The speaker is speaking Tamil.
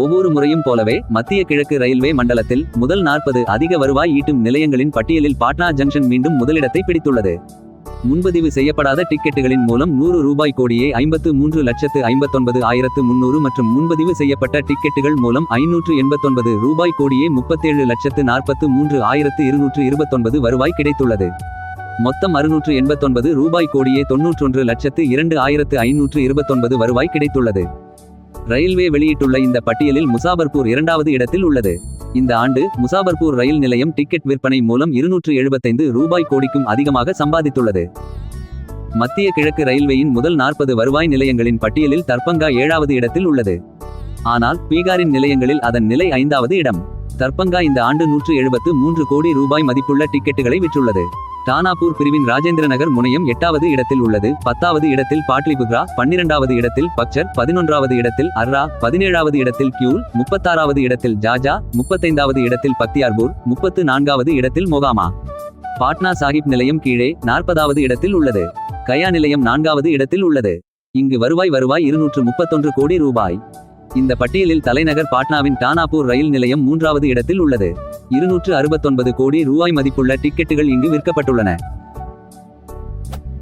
ஒவ்வொரு முறையும் போலவே மத்திய கிழக்கு ரயில்வே மண்டலத்தில் முதல் நாற்பது அதிக வருவாய் ஈட்டும் நிலையங்களின் பட்டியலில் பாட்னா ஜங்ஷன் மீண்டும் முதலிடத்தை பிடித்துள்ளது. முன்பதிவு செய்யப்படாத டிக்கெட்டுகளின் மூலம் நூறு ரூபாய் கோடியே ஐம்பத்து மூன்று லட்சத்து ஐம்பத்தொன்பது ஆயிரத்து முன்னூறு மற்றும் முன்பதிவு செய்யப்பட்ட டிக்கெட்டுகள் மூலம் ஐநூற்று எண்பத்தொன்பது ரூபாய் கோடியே முப்பத்தேழு லட்சத்து நாற்பத்து மூன்று ஆயிரத்து இருநூற்று இருபத்தொன்பது வருவாய் கிடைத்துள்ளது. மொத்தம் அறுநூற்று எண்பத்தொன்பது ரூபாய் கோடியே தொன்னூற்றொன்று லட்சத்து இரண்டு ஆயிரத்து ஐநூற்று இருபத்தொன்பது வருவாய் கிடைத்துள்ளது. ரயில்வே வெளியிட்டுள்ள இந்த பட்டியலில் முசாபர்பூர் இரண்டாவது இடத்தில் உள்ளது. இந்த ஆண்டு முசாபர்பூர் ரயில் நிலையம் டிக்கெட் விற்பனை மூலம் இருநூற்று எழுபத்தைந்து ரூபாய் கோடிக்கும் அதிகமாக சம்பாதித்துள்ளது. மத்திய கிழக்கு ரயில்வேயின் முதல் நாற்பது வருவாய் நிலையங்களின் பட்டியலில் தர்பங்கா ஏழாவது இடத்தில் உள்ளது. ஆனால் பீகாரின் நிலையங்களில் அதன் நிலை ஐந்தாவது இடம். தர்பங்கா இந்த ஆண்டு நூற்று எழுபத்து மூன்று கோடி ரூபாய் மதிப்புள்ள டிக்கெட்டுகளை விற்றுள்ளது. டானாபூர் பிரிவின் ராஜேந்திர நகர் முனையம் எட்டாவது இடத்தில் உள்ளது. பத்தாவது இடத்தில் பாட்லிபுத்ரா பன்னிரெண்டாவது இடத்தில் பக்சர் பதினொன்றாவது இடத்தில் அர்ரா பதினேழாவது இடத்தில் கியூல் முப்பத்தாறாவது இடத்தில் ஜாஜா முப்பத்தைந்தாவது இடத்தில் பக்தியார்பூர் முப்பத்து நான்காவது இடத்தில் மொகாமா. பாட்னா சாஹிப் நிலையம் கீழே நாற்பதாவது இடத்தில் உள்ளது. கயா நிலையம் நான்காவது இடத்தில் உள்ளது. இங்கு வருவாய் வருவாய் இருநூற்று முப்பத்தொன்று கோடி ரூபாய். இந்த பட்டியலில் தலைநகர் பாட்னாவின் டானாபூர் ரயில் நிலையம் மூன்றாவது இடத்தில் உள்ளது. இருநூற்று அறுபத்தொன்பது கோடி ரூபாய் மதிப்புள்ள டிக்கெட்டுகள் இங்கு விற்கப்பட்டுள்ளன.